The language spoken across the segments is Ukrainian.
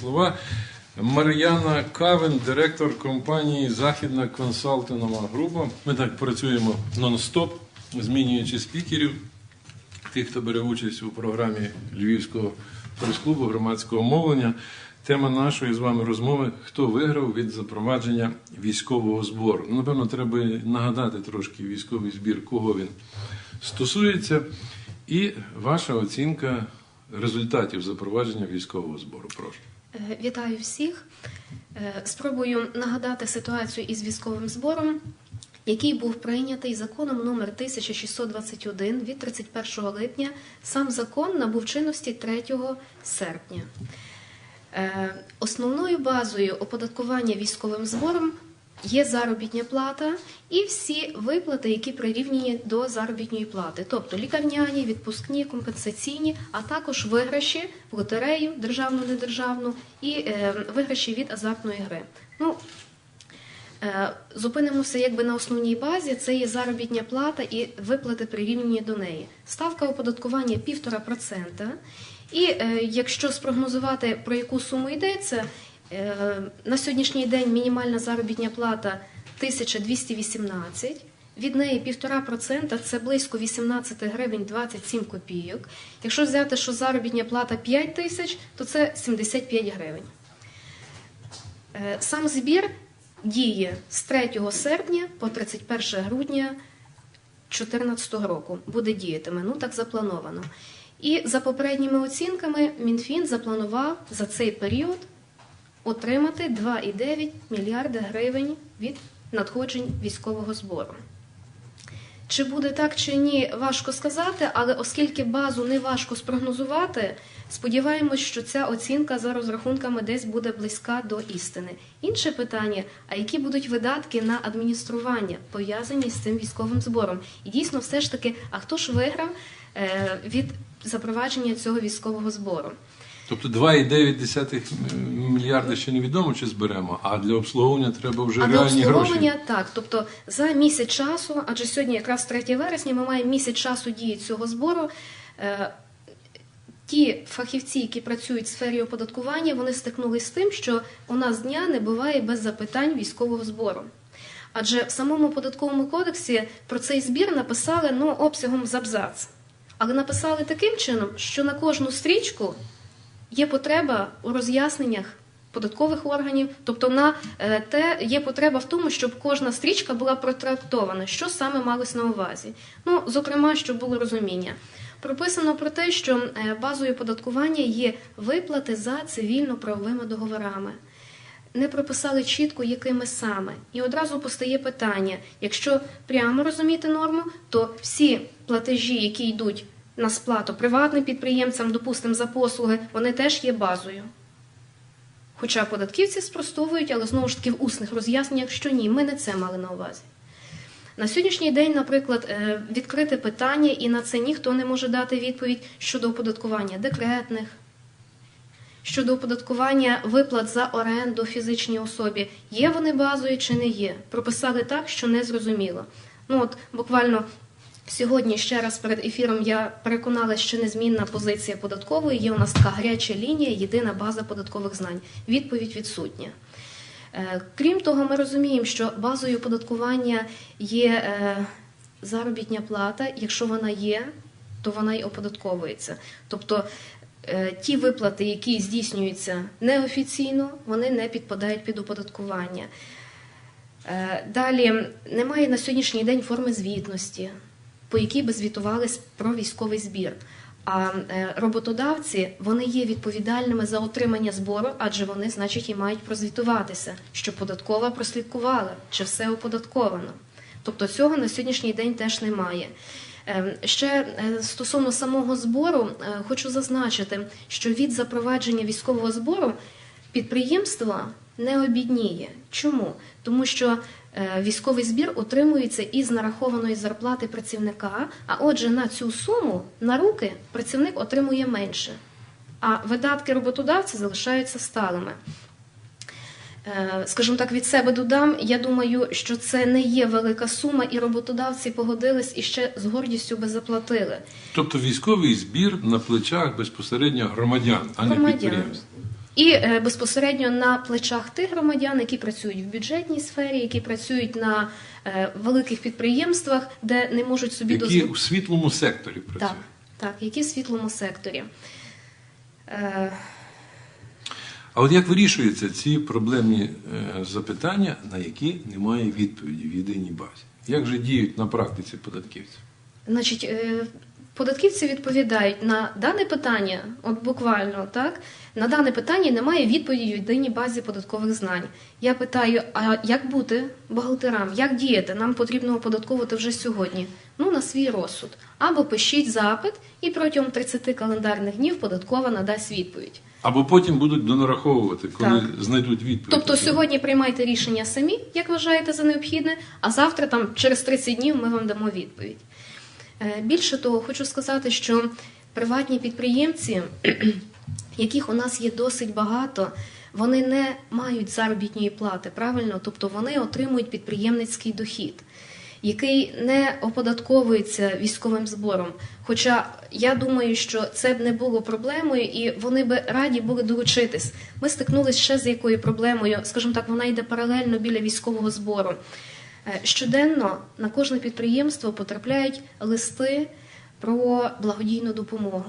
Слова Мар'яна Кавен, директор компанії Західна консалтингова група. Ми так працюємо нон-стоп, змінюючи спікерів, тих, хто бере участь у програмі Львівського прес-клубу громадського мовлення. Тема нашої з вами розмови хто виграв від запровадження військового збору. Ну, напевно, треба нагадати трошки військовий збір, кого він стосується, і ваша оцінка результатів запровадження військового збору. Прошу. Е, Вітаю всіх. Е, Спробую нагадати ситуацію із військовим збором, який був прийнятий законом номер 1621 від 31 липня. Сам закон набув чинності 3 серпня. Е, Основною базою оподаткування військовим збором є заробітня плата і всі виплати, які прирівняні до заробітної плати, тобто лікарняні, відпускні, компенсаційні, а також виграші в лотерею, державну, недержавну, і е, виграші від азартної гри. Ну, Е, Зупинимося якби на основній базі. Це є заробітня плата і виплати прирівняні до неї. Ставка оподаткування 1,5%. І е, якщо спрогнозувати про яку суму йдеться, на сьогоднішній день мінімальна заробітня плата 1218. Від неї 1,5% – це близько 18 гривень 27 копійок. Якщо взяти, що заробітня плата 5 тисяч, то це 75 гривень. Е, Сам збір діє з 3 серпня по 31 грудня 2014 року. Буде діятиме. Ну так заплановано. І за попередніми оцінками Мінфін запланував за цей період отримати 2,9 мільярда гривень від надходжень військового збору. Чи буде так чи ні, важко сказати, але оскільки базу не важко спрогнозувати, сподіваємось, що ця оцінка за розрахунками десь буде близька до істини. Інше питання: а які будуть видатки на адміністрування пов'язані з цим військовим збором? І дійсно, все ж таки, а хто ж виграв е, від запровадження цього військового збору? Тобто 2,9 мільярда ще невідомо, чи зберемо, а для обслуговування треба вже А для реальні обслуговування гроші. так. Тобто за місяць часу, адже сьогодні якраз 3 вересня, ми маємо місяць часу дії цього збору. Е, Ті фахівці, які працюють в сфері оподаткування, вони стикнулися з тим, що у нас дня не буває без запитань військового збору. Адже в самому податковому кодексі про цей збір написали ну, обсягом з абзац. Але написали таким чином, що на кожну стрічку є потреба у роз'ясненнях податкових органів, тобто на е, те є потреба в тому, щоб кожна стрічка була протрактована, що саме малось на увазі. Ну, зокрема, щоб було розуміння. Прописано про те, що е, базою податкування є виплати за цивільно-правовими договорами. Не прописали чітко, якими саме. І одразу постає питання: якщо прямо розуміти норму, то всі платежі, які йдуть на сплату приватним підприємцям, допустимо, за послуги, вони теж є базою. Хоча податківці спростовують, але знову ж таки в усних роз'ясненнях, що ні, ми не це мали на увазі. На сьогоднішній день, наприклад, е, відкрите питання, і на це ніхто не може дати відповідь щодо оподаткування декретних, щодо оподаткування виплат за оренду фізичній особі. Є вони базою чи не є? Прописали так, що не зрозуміло. Ну от буквально сьогодні ще раз перед ефіром я переконалася, що незмінна позиція податкової. Є у нас така гаряча лінія, єдина база податкових знань. Відповідь відсутня. Е, Крім того, ми розуміємо, що базою оподаткування є е, заробітня плата. Якщо вона є, то вона й оподатковується. Тобто е, ті виплати, які здійснюються неофіційно, вони не підпадають під оподаткування. Далі немає на сьогоднішній день форми звітності, по якій би звітувались про військовий збір. А е, роботодавці вони є відповідальними за отримання збору, адже вони, значить, і мають прозвітуватися, що податкова прослідкувала, чи все оподатковано. Тобто цього на сьогоднішній день теж немає. Е, Ще е, стосовно самого збору, хочу зазначити, що від запровадження військового збору підприємство не обідніє. Чому? Тому що е, військовий збір отримується із нарахованої зарплати працівника, а отже, на цю суму на руки працівник отримує менше, а видатки роботодавця залишаються сталими. Е, Скажімо так, від себе додам. Я думаю, що це не є велика сума, і роботодавці погодились і ще з гордістю би заплатили. Тобто військовий збір на плечах безпосередньо громадян, а не підприємств. І е, безпосередньо на плечах тих громадян, які працюють в бюджетній сфері, які працюють на е, великих підприємствах, де не можуть собі Які дозволити. у світлому секторі працюють. Так, так, які в світлому секторі. Е, А от як вирішуються ці проблемні запитання, на які немає відповіді в єдиній базі? Як же діють на практиці податківці? Значить, податківці відповідають на дане питання, от буквально так. На дане питання немає відповіді в єдиній базі податкових знань. Я питаю: а як бути бухгалтерам? Як діяти? Нам потрібно оподатковувати вже сьогодні. Ну, на свій розсуд. Або пишіть запит, і протягом 30 календарних днів податкова надасть відповідь. Або потім будуть донараховувати, коли Так. знайдуть відповідь. Тобто сьогодні приймайте рішення самі, як вважаєте за необхідне, а завтра, там через 30 днів, ми вам дамо відповідь. Е, Більше того, хочу сказати, що приватні підприємці, яких у нас є досить багато, вони не мають заробітної плати, правильно? Тобто вони отримують підприємницький дохід. Який не оподатковується військовим збором. Хоча я думаю, що це б не було проблемою, і вони би раді були долучитись. Ми стикнулися ще з якою проблемою, скажімо так, вона йде паралельно біля військового збору. Е, Щоденно на кожне підприємство потрапляють листи про благодійну допомогу.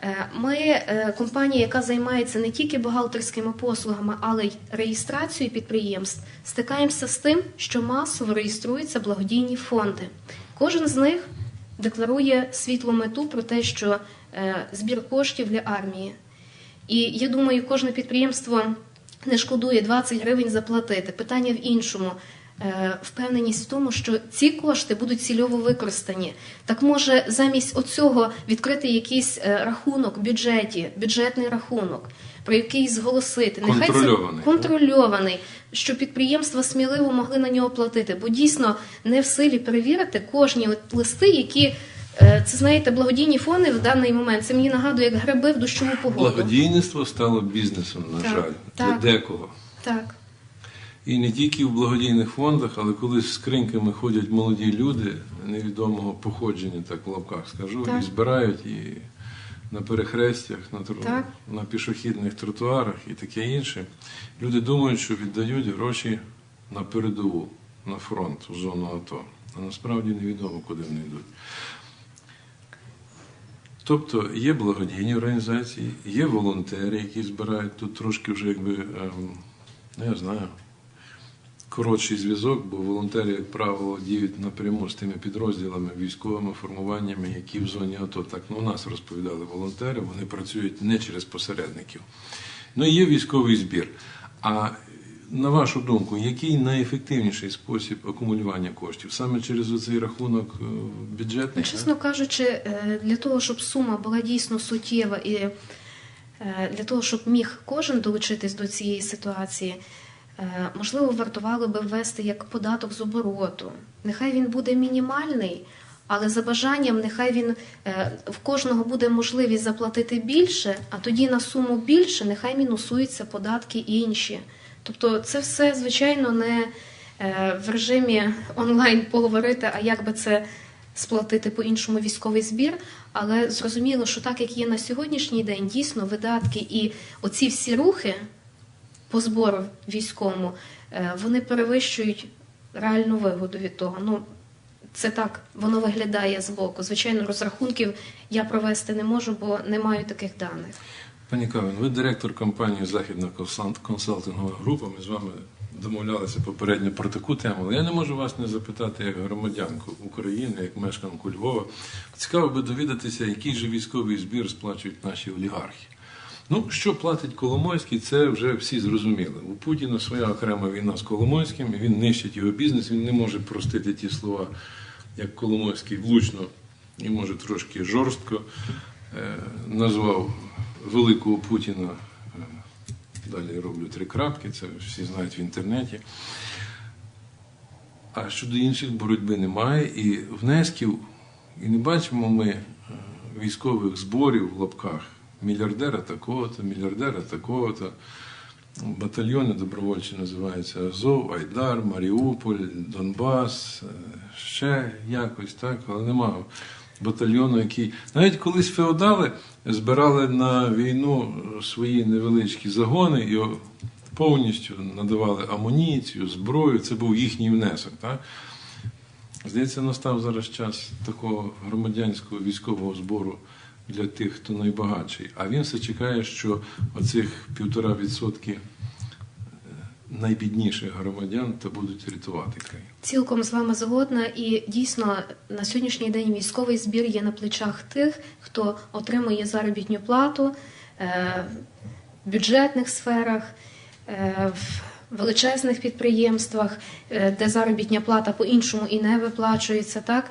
Е, Ми е, компанія, яка займається не тільки бухгалтерськими послугами, але й реєстрацією підприємств, стикаємося з тим, що масово реєструються благодійні фонди. Кожен з них декларує світлу мету про те, що збір коштів для армії. І я думаю, кожне підприємство не шкодує 20 гривень заплатити. Питання в іншому. Е, Впевненість в тому, що ці кошти будуть цільово використані. Так може замість оцього відкрити якийсь е, рахунок в бюджеті, бюджетний рахунок, про який зголосити. Контрольований, це контрольований, щоб підприємства сміливо могли на нього платити. Бо дійсно не в силі перевірити кожні от листи, які е, це знаєте, благодійні фонди в даний момент. Це мені нагадує, як гриби в дощову погоду. Благодійництво стало бізнесом, на Так, жаль, так. для декого. Так. І не тільки в благодійних фондах, але коли з скриньками ходять молоді люди невідомого походження, так в лапках скажу, Так. і збирають і на перехрестях, на, тру- на пішохідних тротуарах і таке інше. Люди думають, що віддають гроші на передову, на фронт, у зону АТО. А насправді невідомо, куди вони йдуть. Тобто є благодійні організації, є волонтери, які збирають тут трошки вже якби, ем, ну я знаю, коротший зв'язок, бо волонтери, як правило, діють напряму з тими підрозділами, військовими формуваннями, які в зоні АТО. Так ну, у нас розповідали волонтери, вони працюють не через посередників. Ну є військовий збір. А на вашу думку, який найефективніший спосіб акумулювання коштів? Саме через оцей рахунок е, бюджетний? Ну, Чесно кажучи, е, для того, щоб сума була дійсно суттєва і е, для того, щоб міг кожен долучитись до цієї ситуації, можливо, вартувало би ввести як податок з обороту. Нехай він буде мінімальний, але за бажанням, нехай він е, в кожного буде можливість заплатити більше, а тоді на суму більше, нехай мінусуються податки інші. Тобто, це все, звичайно, не е, в режимі онлайн поговорити, а як би це сплатити по-іншому військовий збір. Але зрозуміло, що так як є на сьогоднішній день, дійсно видатки і оці всі рухи по збору військовому, е, вони перевищують реальну вигоду від того. Ну, це так, воно виглядає збоку. Звичайно, розрахунків я провести не можу, бо не маю таких даних. Пані Кавин, ви директор компанії Західна консалт- консалтингова група. Ми з вами домовлялися попередньо про таку тему. Але я не можу вас не запитати як громадянку України, як мешканку Львова. Цікаво би довідатися, який же військовий збір сплачують наші олігархи. Ну, що платить Коломойський, це вже всі зрозуміли. У Путіна своя окрема війна з Коломойським, він нищить його бізнес, він не може простити ті слова, як Коломойський влучно і може трошки жорстко е, назвав великого Путіна. е, Далі роблю три крапки, це всі знають в інтернеті. А щодо інших боротьби немає, і внесків, і не бачимо ми е, військових зборів в лапках мільярдера такого-то, мільярдера такого-то. Батальйони добровольчі називаються Азов, Айдар, Маріуполь, Донбас, е, ще якось так, але немає батальйону, який навіть колись феодали збирали на війну свої невеличкі загони і повністю надавали амуніцію, зброю. Це був їхній внесок. Так? Здається, настав зараз час такого громадянського військового збору для тих, хто найбагатший. А він все чекає, що оцих півтора відсотки е, найбідніших громадян та будуть рятувати країну. Цілком з вами згодна, і дійсно на сьогоднішній день військовий збір є на плечах тих, хто отримує заробітну плату е, в бюджетних сферах, е, в величезних підприємствах, де заробітня плата по-іншому і не виплачується, так.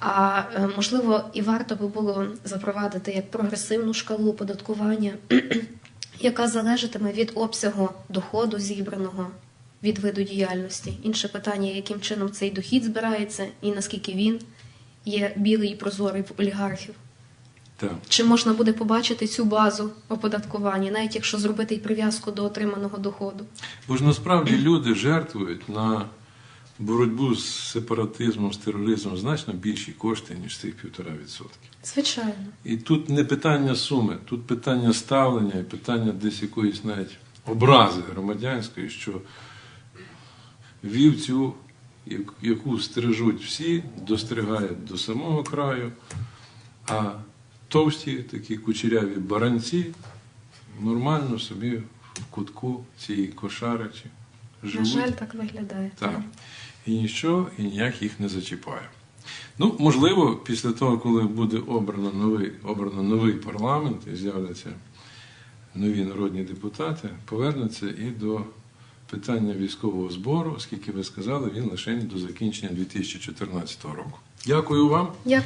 А е, можливо, і варто би було запровадити як прогресивну шкалу оподаткування, яка залежатиме від обсягу доходу зібраного від виду діяльності. Інше питання, яким чином цей дохід збирається і наскільки він є білий і прозорий в олігархів. Так. Чи можна буде побачити цю базу оподаткування, навіть якщо зробити і прив'язку до отриманого доходу? Бо ж насправді люди жертвують на боротьбу з сепаратизмом, з тероризмом значно більші кошти, ніж цих півтора відсотки. Звичайно. І тут не питання суми, тут питання ставлення і питання десь якоїсь навіть образи громадянської, що вівцю, яку стережуть всі, достригають до самого краю, а товсті такі кучеряві баранці нормально собі в кутку цієї кошаричі На жаль, так виглядає. Так. І ніщо і ніяк їх не зачіпає. Ну, можливо, після того, коли буде обрано новий, обрано новий парламент і з'являться нові народні депутати, повернуться і до питання військового збору, оскільки ви сказали, він лише до закінчення 2014 року. Дякую вам. Дякую.